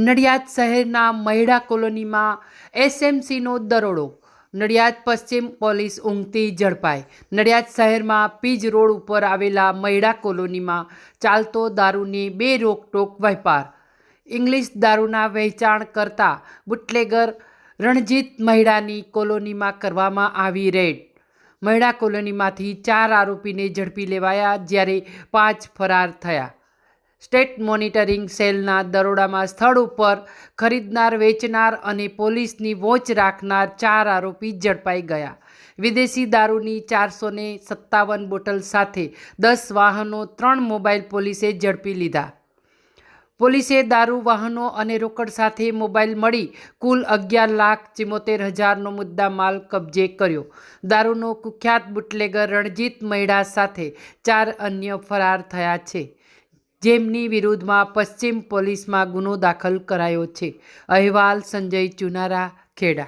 નડિયાદ શહેરના મહિડા કોલોનીમાં એસએમસીનો દરોડો. નડિયાદ પશ્ચિમ પોલીસ ઊંઘતી ઝડપાઈ. નડિયાદ શહેરમાં પીજ રોડ ઉપર આવેલા મહિડા કોલોનીમાં ચાલતો દારૂની બે રોકટોક વેપાર ઇંગ્લિશ દારૂના વેચાણ કરતા બુટલેગર રણજીત મહિડાની કોલોનીમાં કરવામાં આવી રેડ. મહિડા કોલોનીમાંથી ચાર આરોપીને ઝડપી લેવાયા જ્યારે પાંચ ફરાર થયા. સ્ટેટ મોનિટરિંગ સેલના દરોડામાં સ્થળ ઉપર ખરીદનાર, વેચનાર અને પોલીસની વોચ રાખનાર ચાર આરોપી ઝડપાઈ ગયા. વિદેશી દારૂની ચારસો ને સત્તાવન બોટલ સાથે દસ વાહનો, ત્રણ મોબાઈલ પોલીસે ઝડપી લીધા. પોલીસે દારૂ, વાહનો અને રોકડ સાથે મોબાઈલ મળી કુલ અગિયાર લાખ ચિમોતેર હજારનો મુદ્દા માલ કબજે કર્યો. દારૂનો કુખ્યાત બુટલેગર રણજીત મૈડા સાથે ચાર અન્ય ફરાર થયા છે. જેમની વિરુદ્ધમાં પશ્ચિમ પોલીસમાં ગુનો દાખલ કરાયો છે. અહેવાલ સંજય ચુનારા ખેડા.